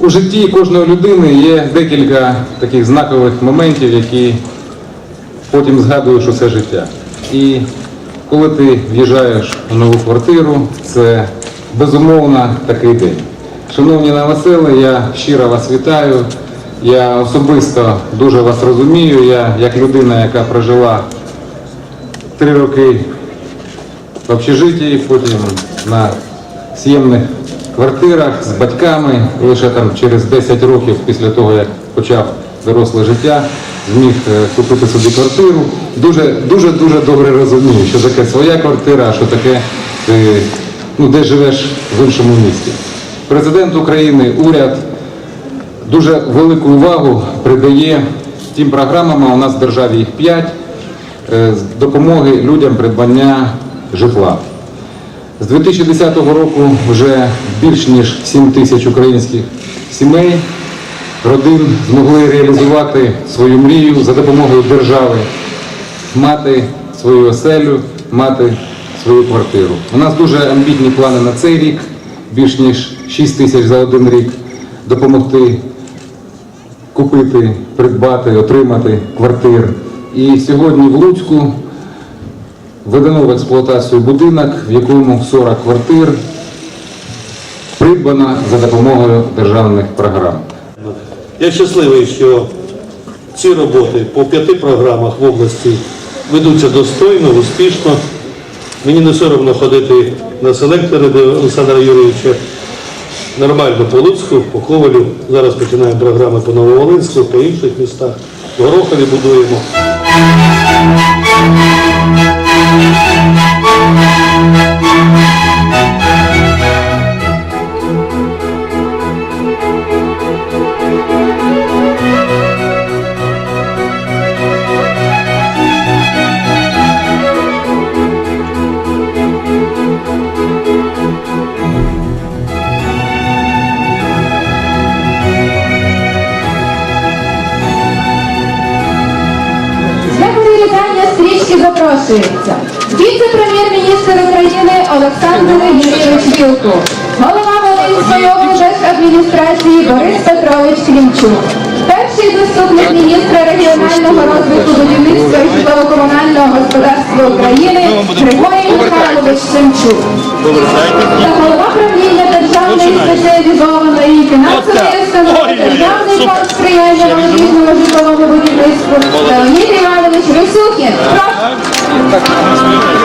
У житті кожної людини є декілька таких знакових моментів, які потім згадуєш усе життя. І коли ти в'їжджаєш в нову квартиру, це безумовно такий день. Шановні новосели, я щиро вас вітаю. Я особисто дуже вас розумію. Я як людина, яка прожила три роки в общежитті, потім на с'ємних квартирах з батьками. Лише там через 10 років після того, як почав доросле життя, зміг е, купити собі квартиру. Дуже дуже дуже добре розумію, що таке своя квартира, що таке ти ну, де живеш в іншому місті. Президент України, уряд дуже велику увагу придає тим програмам, а у нас в державі їх 5, з допомоги людям придбання житла. З 2010 року вже більш ніж 7 тисяч українських сімей, родин змогли реалізувати свою мрію за допомогою держави, мати свою оселю, мати свою квартиру. У нас дуже амбітні плани на цей рік, більш ніж 6 тисяч за один рік, допомогти купити, придбати, отримати квартир. І сьогодні в Луцьку введено в експлуатацію будинок, в якому 40 квартир придбано за допомогою державних програм. Я щасливий, що ці роботи по п'яти програмах в області ведуться достойно, успішно. Мені не соромно ходити на селектори до Олександра Юрійовича. Нормально по Луцьку, по Ковалю. Зараз починаємо програми по Нововолинську, по інших містах. В Горохові будуємо. Запрошується віце-прем'єр-міністр України Олександр Юрійович Вілкул, голова Волинської облдержадміністрації Борис Петрович Клімчук, перший заступник міністра регіонального розвитку будівництва і житлово-комунального господарства України Григорій Михайлович Семчук. Та голова правління Державної спеціалізованої фінансової установи Державний фонд сприяння молодіжному житловому будівництву contacto.